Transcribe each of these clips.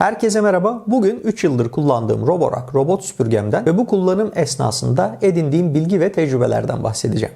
Herkese merhaba. Bugün 3 yıldır kullandığım Roborak robot süpürgemden ve bu kullanım esnasında edindiğim bilgi ve tecrübelerden bahsedeceğim.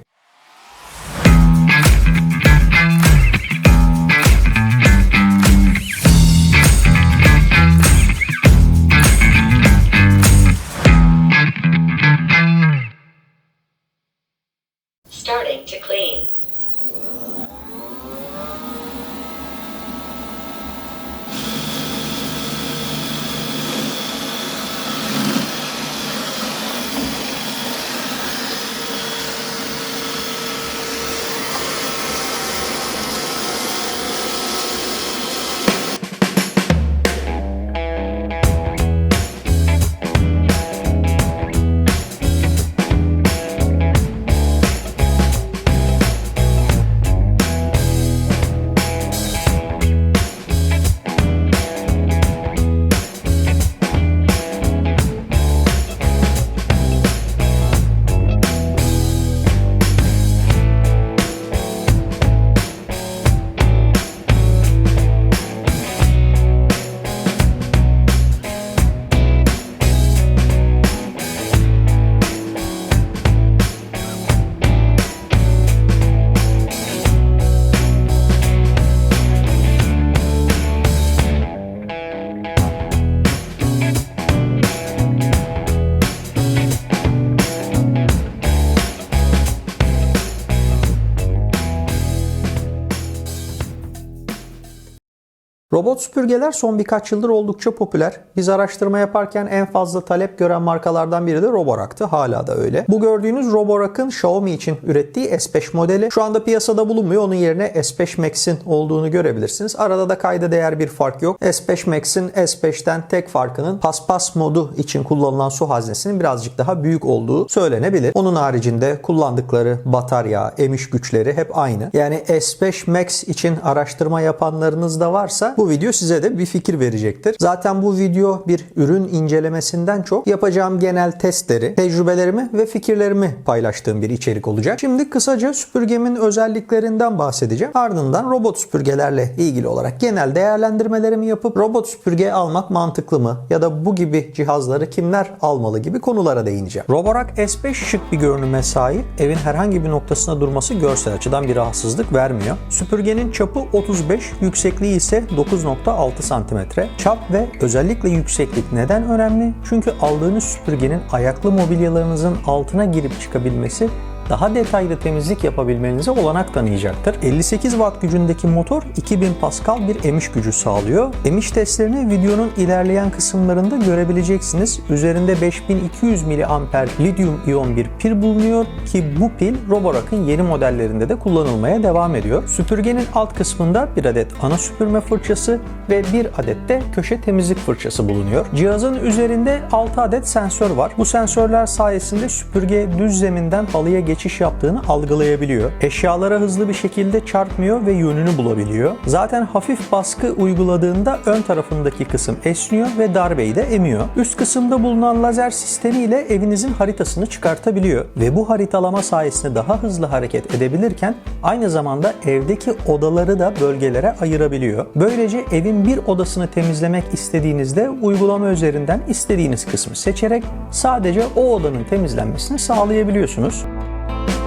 Robot süpürgeler son birkaç yıldır oldukça popüler. Biz araştırma yaparken en fazla talep gören markalardan biri de Roborak'tı. Hala da öyle. Bu gördüğünüz Roborak'ın Xiaomi için ürettiği S5 modeli şu anda piyasada bulunmuyor. Onun yerine S5 Max'in olduğunu görebilirsiniz. Arada da kayda değer bir fark yok. S5 Max'in S5'ten tek farkının paspas modu için kullanılan su haznesinin birazcık daha büyük olduğu söylenebilir. Onun haricinde kullandıkları batarya, emiş güçleri hep aynı. Yani S5 Max için araştırma yapanlarınız da varsa bu video size de bir fikir verecektir. Zaten bu video bir ürün incelemesinden çok yapacağım genel testleri, tecrübelerimi ve fikirlerimi paylaştığım bir içerik olacak. Şimdi kısaca süpürgemin özelliklerinden bahsedeceğim. Ardından robot süpürgelerle ilgili olarak genel değerlendirmelerimi yapıp robot süpürge almak mantıklı mı ya da bu gibi cihazları kimler almalı gibi konulara değineceğim. Roborak S5 şık bir görünüme sahip. Evin herhangi bir noktasına durması görsel açıdan bir rahatsızlık vermiyor. Süpürgenin çapı 35, yüksekliği ise 9.6 cm. Çap ve özellikle yükseklik neden önemli? Çünkü aldığınız süpürgenin ayaklı mobilyalarınızın altına girip çıkabilmesi daha detaylı temizlik yapabilmenize olanak tanıyacaktır. 58 watt gücündeki motor 2000 Pascal bir emiş gücü sağlıyor. Emiş testlerini videonun ilerleyen kısımlarında görebileceksiniz. Üzerinde 5200 mAh lityum iyon bir pil bulunuyor ki bu pil Roborak'ın yeni modellerinde de kullanılmaya devam ediyor. Süpürgenin alt kısmında bir adet ana süpürme fırçası ve bir adet de köşe temizlik fırçası bulunuyor. Cihazın üzerinde 6 adet sensör var. Bu sensörler sayesinde süpürge düz zeminden halıya geçiş yaptığını algılayabiliyor. Eşyalara hızlı bir şekilde çarpmıyor ve yönünü bulabiliyor. Zaten hafif baskı uyguladığında ön tarafındaki kısım esniyor ve darbeyi de emiyor. Üst kısımda bulunan lazer sistemiyle evinizin haritasını çıkartabiliyor ve bu haritalama sayesinde daha hızlı hareket edebilirken aynı zamanda evdeki odaları da bölgelere ayırabiliyor. Böylece evin bir odasını temizlemek istediğinizde uygulama üzerinden istediğiniz kısmı seçerek sadece o odanın temizlenmesini sağlayabiliyorsunuz. you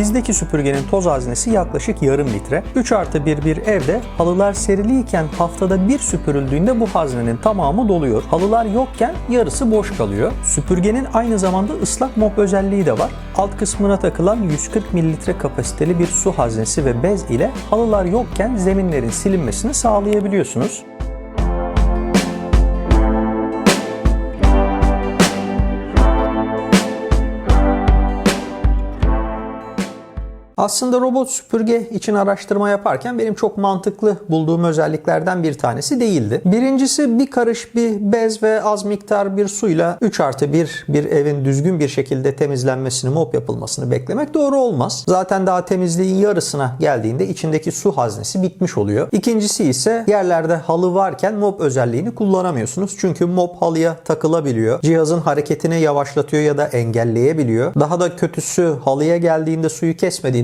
Bizdeki süpürgenin toz haznesi yaklaşık yarım litre. 3 artı 1 bir evde halılar seriliyken haftada bir süpürüldüğünde bu haznenin tamamı doluyor. Halılar yokken yarısı boş kalıyor. Süpürgenin aynı zamanda ıslak mop özelliği de var. Alt kısmına takılan 140 mililitre kapasiteli bir su haznesi ve bez ile halılar yokken zeminlerin silinmesini sağlayabiliyorsunuz. Aslında robot süpürge için araştırma yaparken benim çok mantıklı bulduğum özelliklerden bir tanesi değildi. Birincisi bir karış bir bez ve az miktar bir suyla 3 artı 1 bir evin düzgün bir şekilde temizlenmesini, mop yapılmasını beklemek doğru olmaz. Zaten daha temizliğin yarısına geldiğinde içindeki su haznesi bitmiş oluyor. İkincisi ise yerlerde halı varken mop özelliğini kullanamıyorsunuz. Çünkü mop halıya takılabiliyor. Cihazın hareketini yavaşlatıyor ya da engelleyebiliyor. Daha da kötüsü halıya geldiğinde suyu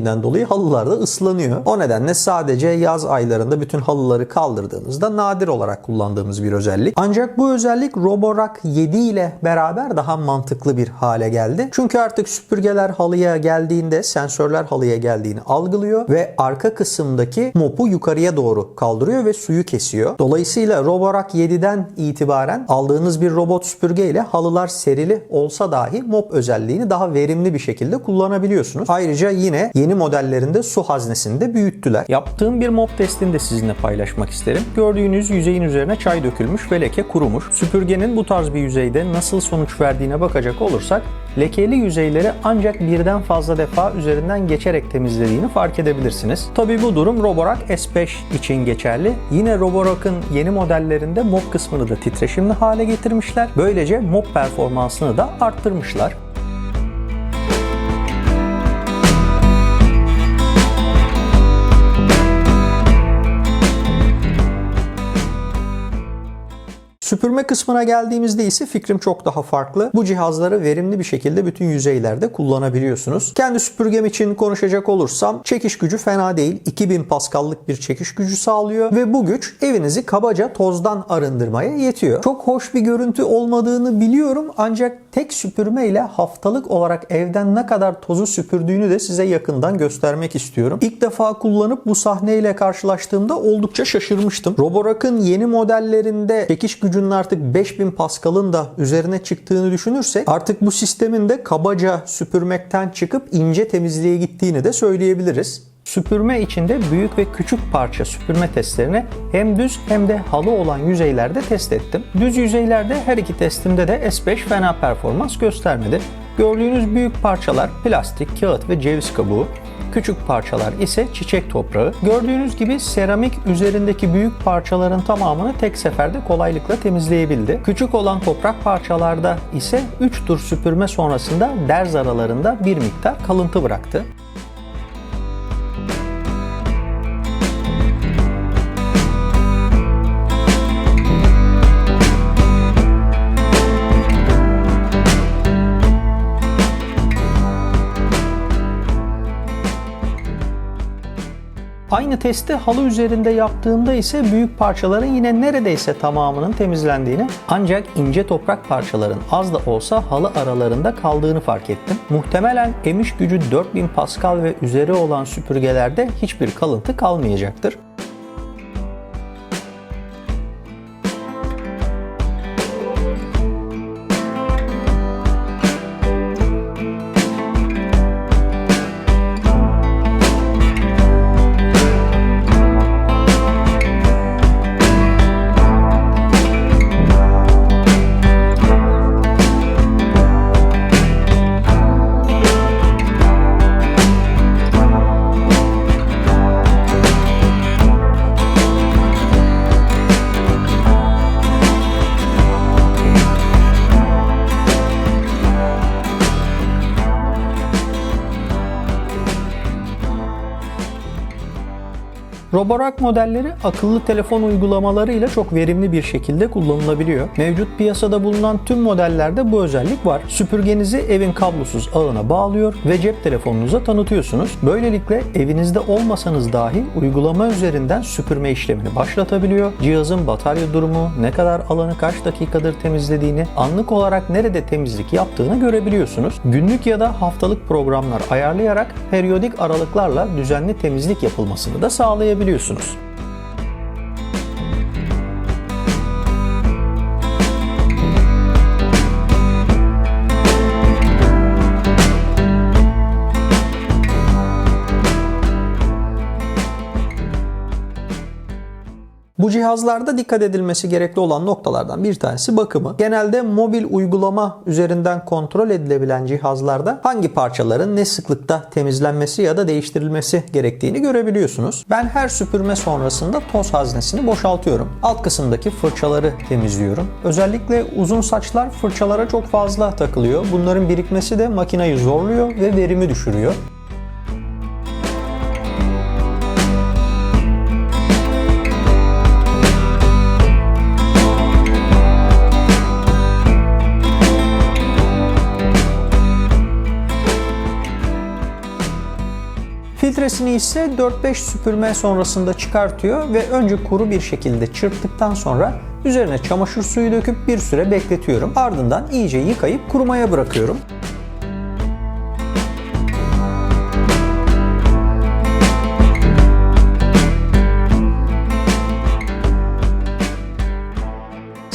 kesmediğinden dolayı halılar da ıslanıyor. O nedenle sadece yaz aylarında bütün halıları kaldırdığınızda nadir olarak kullandığımız bir özellik. Ancak bu özellik Roborak 7 ile beraber daha mantıklı bir hale geldi. Çünkü artık süpürgeler halıya geldiğinde sensörler halıya geldiğini algılıyor ve arka kısımdaki mopu yukarıya doğru kaldırıyor ve suyu kesiyor. Dolayısıyla Roborak 7'den itibaren aldığınız bir robot süpürge ile halılar serili olsa dahi mop özelliğini daha verimli bir şekilde kullanabiliyorsunuz. Ayrıca yine yeni modellerinde su haznesini de büyüttüler. Yaptığım bir mop testini de sizinle paylaşmak isterim. Gördüğünüz yüzeyin üzerine çay dökülmüş ve leke kurumuş. Süpürgenin bu tarz bir yüzeyde nasıl sonuç verdiğine bakacak olursak lekeli yüzeyleri ancak birden fazla defa üzerinden geçerek temizlediğini fark edebilirsiniz. Tabi bu durum Roborak S5 için geçerli. Yine Roborak'ın yeni modellerinde mop kısmını da titreşimli hale getirmişler. Böylece mop performansını da arttırmışlar. Süpürme kısmına geldiğimizde ise fikrim çok daha farklı. Bu cihazları verimli bir şekilde bütün yüzeylerde kullanabiliyorsunuz. Kendi süpürgem için konuşacak olursam çekiş gücü fena değil. 2000 Pascal'lık bir çekiş gücü sağlıyor ve bu güç evinizi kabaca tozdan arındırmaya yetiyor. Çok hoş bir görüntü olmadığını biliyorum ancak tek süpürme ile haftalık olarak evden ne kadar tozu süpürdüğünü de size yakından göstermek istiyorum. İlk defa kullanıp bu sahneyle karşılaştığımda oldukça şaşırmıştım. Roborak'ın yeni modellerinde çekiş gücünün artık 5000 Pascal'ın da üzerine çıktığını düşünürsek artık bu sistemin de kabaca süpürmekten çıkıp ince temizliğe gittiğini de söyleyebiliriz. Süpürme içinde büyük ve küçük parça süpürme testlerini hem düz hem de halı olan yüzeylerde test ettim. Düz yüzeylerde her iki testimde de S5 fena performans göstermedi. Gördüğünüz büyük parçalar plastik, kağıt ve ceviz kabuğu. Küçük parçalar ise çiçek toprağı. Gördüğünüz gibi seramik üzerindeki büyük parçaların tamamını tek seferde kolaylıkla temizleyebildi. Küçük olan toprak parçalarda ise 3 tur süpürme sonrasında derz aralarında bir miktar kalıntı bıraktı. Aynı testi halı üzerinde yaptığımda ise büyük parçaların yine neredeyse tamamının temizlendiğini ancak ince toprak parçaların az da olsa halı aralarında kaldığını fark ettim. Muhtemelen emiş gücü 4000 Pascal ve üzeri olan süpürgelerde hiçbir kalıntı kalmayacaktır. Roborak modelleri akıllı telefon uygulamalarıyla çok verimli bir şekilde kullanılabiliyor. Mevcut piyasada bulunan tüm modellerde bu özellik var. Süpürgenizi evin kablosuz ağına bağlıyor ve cep telefonunuza tanıtıyorsunuz. Böylelikle evinizde olmasanız dahi uygulama üzerinden süpürme işlemini başlatabiliyor. Cihazın batarya durumu, ne kadar alanı kaç dakikadır temizlediğini, anlık olarak nerede temizlik yaptığını görebiliyorsunuz. Günlük ya da haftalık programlar ayarlayarak periyodik aralıklarla düzenli temizlik yapılmasını da sağlayabiliyorsunuz. Bu Bu cihazlarda dikkat edilmesi gerekli olan noktalardan bir tanesi bakımı. Genelde mobil uygulama üzerinden kontrol edilebilen cihazlarda hangi parçaların ne sıklıkta temizlenmesi ya da değiştirilmesi gerektiğini görebiliyorsunuz. Ben her süpürme sonrasında toz haznesini boşaltıyorum. Alt kısımdaki fırçaları temizliyorum. Özellikle uzun saçlar fırçalara çok fazla takılıyor. Bunların birikmesi de makineyi zorluyor ve verimi düşürüyor. Filtresini ise 4-5 süpürme sonrasında çıkartıyor ve önce kuru bir şekilde çırptıktan sonra üzerine çamaşır suyu döküp bir süre bekletiyorum. Ardından iyice yıkayıp kurumaya bırakıyorum.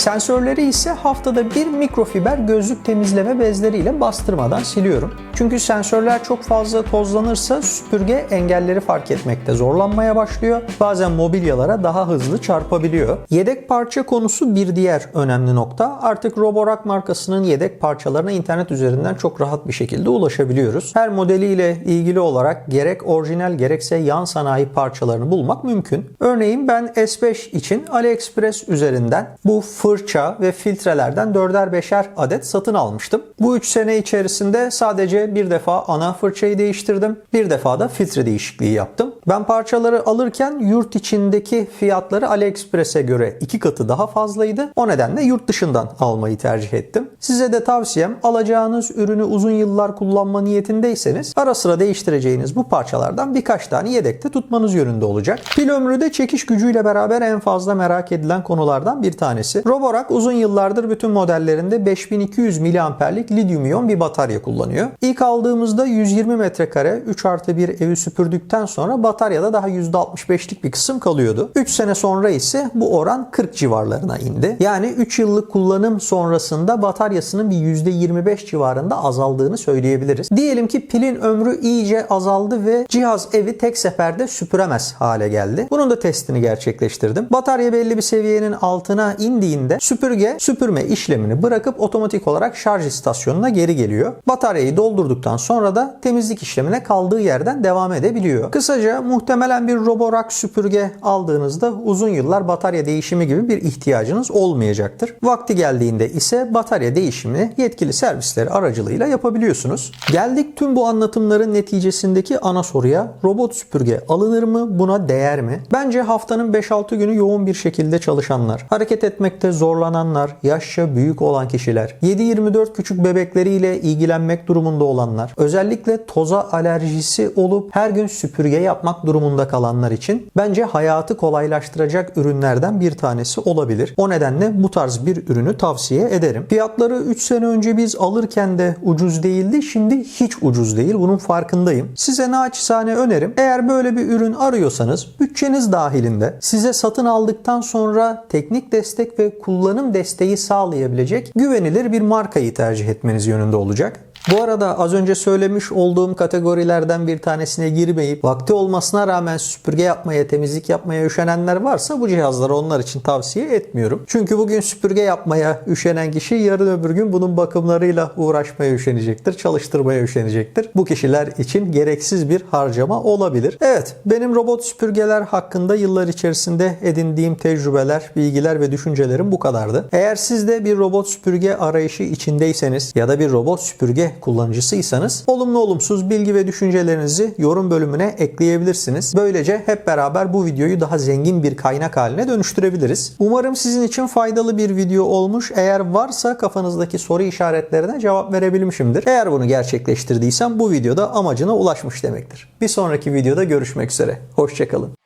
Sensörleri ise haftada bir mikrofiber gözlük temizleme bezleriyle bastırmadan siliyorum. Çünkü sensörler çok fazla tozlanırsa süpürge engelleri fark etmekte zorlanmaya başlıyor. Bazen mobilyalara daha hızlı çarpabiliyor. Yedek parça konusu bir diğer önemli nokta. Artık Roborock markasının yedek parçalarına internet üzerinden çok rahat bir şekilde ulaşabiliyoruz. Her modeliyle ilgili olarak gerek orijinal gerekse yan sanayi parçalarını bulmak mümkün. Örneğin ben S5 için AliExpress üzerinden bu fırça ve filtrelerden 4'er 5'er adet satın almıştım. Bu 3 sene içerisinde sadece bir defa ana fırçayı değiştirdim. Bir defa da filtre değişikliği yaptım. Ben parçaları alırken yurt içindeki fiyatları AliExpress'e göre iki katı daha fazlaydı. O nedenle yurt dışından almayı tercih ettim. Size de tavsiyem alacağınız ürünü uzun yıllar kullanma niyetindeyseniz ara sıra değiştireceğiniz bu parçalardan birkaç tane yedekte tutmanız yönünde olacak. Pil ömrü de çekiş gücüyle beraber en fazla merak edilen konulardan bir tanesi. Roborock uzun yıllardır bütün modellerinde 5200 miliamperlik lityum iyon bir batarya kullanıyor. İlk aldığımızda 120 metrekare 3 artı 1 evi süpürdükten sonra bataryada daha %65'lik bir kısım kalıyordu. 3 sene sonra ise bu oran 40 civarlarına indi. Yani 3 yıllık kullanım sonrasında bataryasının bir %25 civarında azaldığını söyleyebiliriz. Diyelim ki pilin ömrü iyice azaldı ve cihaz evi tek seferde süpüremez hale geldi. Bunun da testini gerçekleştirdim. Batarya belli bir seviyenin altına indiğinde süpürge süpürme işlemini bırakıp otomatik olarak şarj istasyonuna geri geliyor. Bataryayı doldurduktan sonra da temizlik işlemine kaldığı yerden devam edebiliyor. Kısaca muhtemelen bir Roborock süpürge aldığınızda uzun yıllar batarya değişimi gibi bir ihtiyacınız olmayacaktır. Vakti geldiğinde ise batarya değişimini yetkili servisleri aracılığıyla yapabiliyorsunuz. Geldik tüm bu anlatımların neticesindeki ana soruya. Robot süpürge alınır mı? Buna değer mi? Bence haftanın 5-6 günü yoğun bir şekilde çalışanlar, hareket etmekte zorlananlar, yaşça büyük olan kişiler, 7-24 küçük bebekleriyle ilgilenmek durumunda olanlar, özellikle toza alerjisi olup her gün süpürge yapmak durumunda kalanlar için bence hayatı kolaylaştıracak ürünlerden bir tanesi olabilir. O nedenle bu tarz bir ürünü tavsiye ederim. Fiyatları 3 sene önce biz alırken de ucuz değildi. Şimdi hiç ucuz değil. Bunun farkındayım. Size naçizane önerim. Eğer böyle bir ürün arıyorsanız bütçeniz dahilinde size satın aldıktan sonra teknik destek ve kullanım desteği sağlayabilecek güvenilir bir markayı tercih etmeniz yönünde olacak. Bu arada az önce söylemiş olduğum kategorilerden bir tanesine girmeyip vakti olmasına rağmen süpürge yapmaya, temizlik yapmaya üşenenler varsa bu cihazları onlar için tavsiye etmiyorum. Çünkü bugün süpürge yapmaya üşenen kişi yarın öbür gün bunun bakımlarıyla uğraşmaya üşenecektir, çalıştırmaya üşenecektir. Bu kişiler için gereksiz bir harcama olabilir. Evet, benim robot süpürgeler hakkında yıllar içerisinde edindiğim tecrübeler, bilgiler ve düşüncelerim bu kadardı. Eğer siz de bir robot süpürge arayışı içindeyseniz ya da bir robot süpürge kullanıcısıysanız olumlu olumsuz bilgi ve düşüncelerinizi yorum bölümüne ekleyebilirsiniz. Böylece hep beraber bu videoyu daha zengin bir kaynak haline dönüştürebiliriz. Umarım sizin için faydalı bir video olmuş. Eğer varsa kafanızdaki soru işaretlerine cevap verebilmişimdir. Eğer bunu gerçekleştirdiysem bu videoda amacına ulaşmış demektir. Bir sonraki videoda görüşmek üzere. Hoşçakalın.